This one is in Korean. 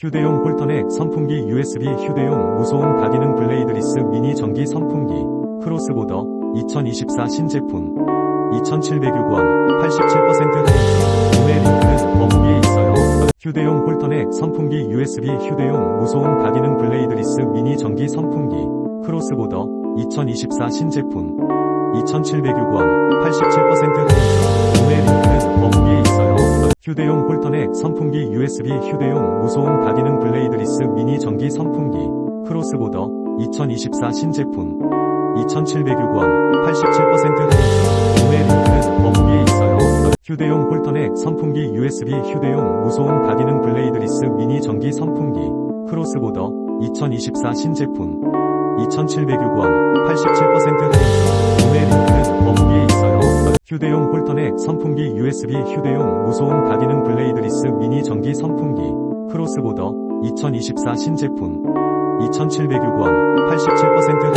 휴대용 홀터넥 선풍기 USB 휴대용 무소음 다기능 블레이드리스 미니 전기 선풍기 크로스보더 2024 신제품 2,706원 87% 할인 구매 링크는 어플에 있어요. 휴대용 홀터넥 선풍기 USB 휴대용 무소음 다기능 블레이드리스 미니 전기 선풍기 크로스보더 2024 신제품 2,706원 87% 할인 휴대용 홀터넥 선풍기 USB 휴대용 무소음 다기능 블레이드리스 미니 전기 선풍기 크로스보더 2024 신제품 2,706원 87% 할인 구매 링크는 어플에 있어요. 휴대용 홀터넥 선풍기 USB 휴대용 무소음 다기능 블레이드리스 미니 전기 선풍기 크로스보더 2024 신제품 2,706원 87% 할인 휴대용 홀터넥 선풍기 USB 휴대용 무소음 다기능 블레이드리스 미니 전기 선풍기 크로스보더 2024 신제품 2,706원 87% 할인